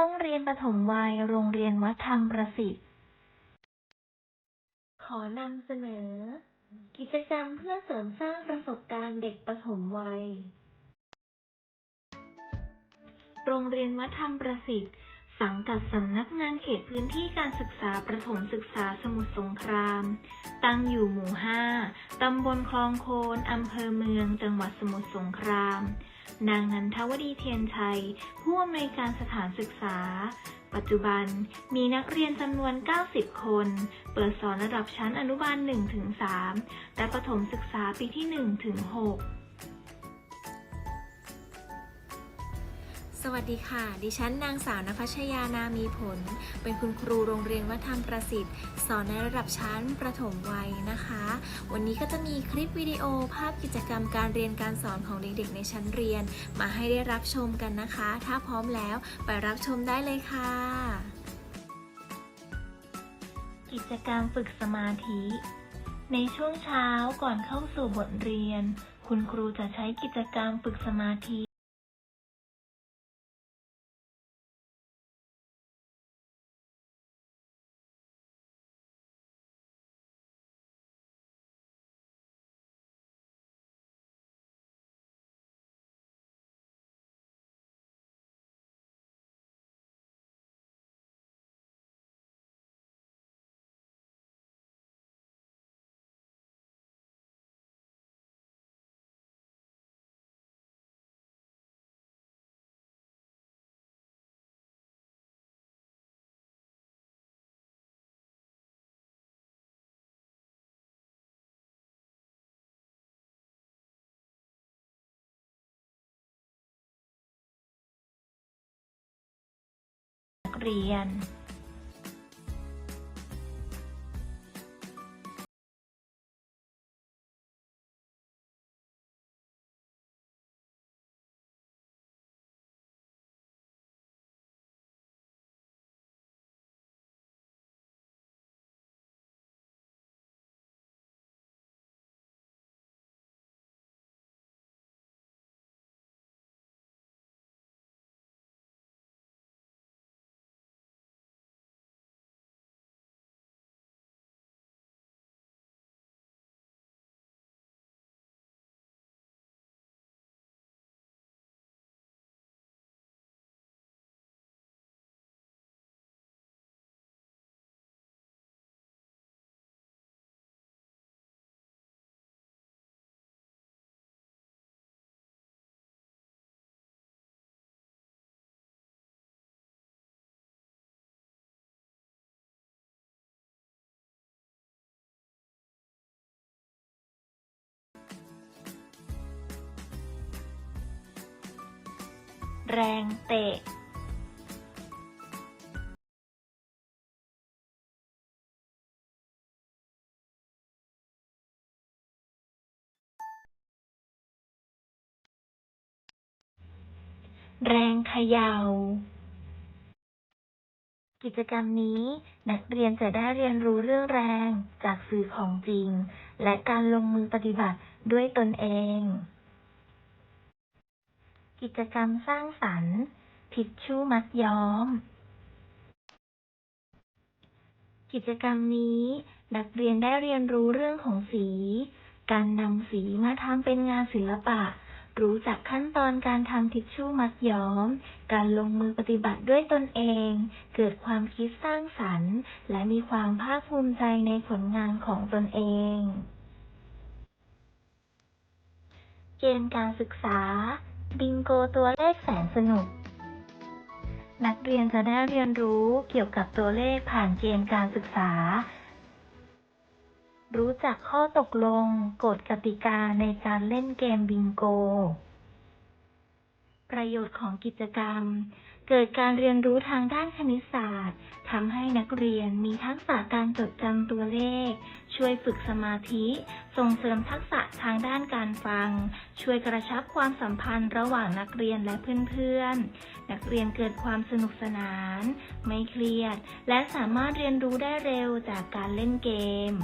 ห้องเรียนประถมวัยโรงเรียนวัดธรรมประสิทธิ์ ขอนำเสนอ กิจกรรมเพื่อเสริมสร้างประสบการณ์เด็กประถมวัย โรงเรียนวัดธรรมประสิทธิ์ สังกัดสำนักงานเขตพื้นที่การศึกษาประถมศึกษาสมุทรสงคราม ตั้งอยู่หมู่ 5 ตำบลคลองโคน อำเภอเมือง จังหวัดสมุทรสงคราม นางนันทวดีเทียนชัย ผู้อำนวยการสถานศึกษา ปัจจุบันมีนักเรียนจำนวน 90 คน เปิดสอนระดับชั้นอนุบาล 1-3 และประถมศึกษาปีที่ 1-6 สวัสดีค่ะ ดิฉันนางสาวนภัชยานามีผล เป็นคุณครูโรงเรียนวัดธรรมประสิทธิ์ สอนในระดับชั้นประถมวัยนะคะ วันนี้ก็จะมีคลิปวิดีโอภาพกิจกรรมการเรียนการสอนของเด็กๆ ในชั้นเรียน มาให้ได้รับชมกันนะคะ ถ้าพร้อมแล้วไปรับชมได้เลยค่ะ กิจกรรมฝึกสมาธิ ในช่วงเช้าก่อนเข้าสู่บทเรียน คุณครูจะใช้กิจกรรมฝึกสมาธิ เรียน แรงเตะแรงเขยา่า กิจกรรมนี้นักเรียนจะได้เรียนรู้เรื่องแรงจากสื่อของจริง และการลงมือปฏิบัติด้วยตนเอง กิจกรรมสร้างสรรค์ ทิชชู่มัดย้อม กิจกรรมนี้นักเรียนได้เรียนรู้เรื่องของสี การนำสีมาทำเป็นงานศิลปะ รู้จักขั้นตอนการทำทิชชู่มัดย้อม การลงมือปฏิบัติด้วยตนเอง เกิดความคิดสร้างสรรค์ และมีความภาคภูมิใจในผลงานของตนเองเกณฑ์การศึกษา บิงโกตัวเลขแสนสนุก นักเรียนจะได้เรียนรู้เกี่ยวกับตัวเลขผ่านเกณฑ์การศึกษา รู้จักข้อตกลงกฎกติกาในการเล่นเกมบิงโก ประโยชน์ของกิจกรรม เกิดการเรียนรู้ทางด้านคณิตศาสตร์ทำให้ นักเรียนมีทักษะการจดจำตัวเลข ช่วยฝึกสมาธิ ส่งเสริมทักษะทางด้านการฟัง ช่วยกระชับความสัมพันธ์ระหว่างนักเรียนและเพื่อนๆ นักเรียนเกิดความสนุกสนาน ไม่เครียด และสามารถเรียนรู้ได้เร็วจากการเล่นเกม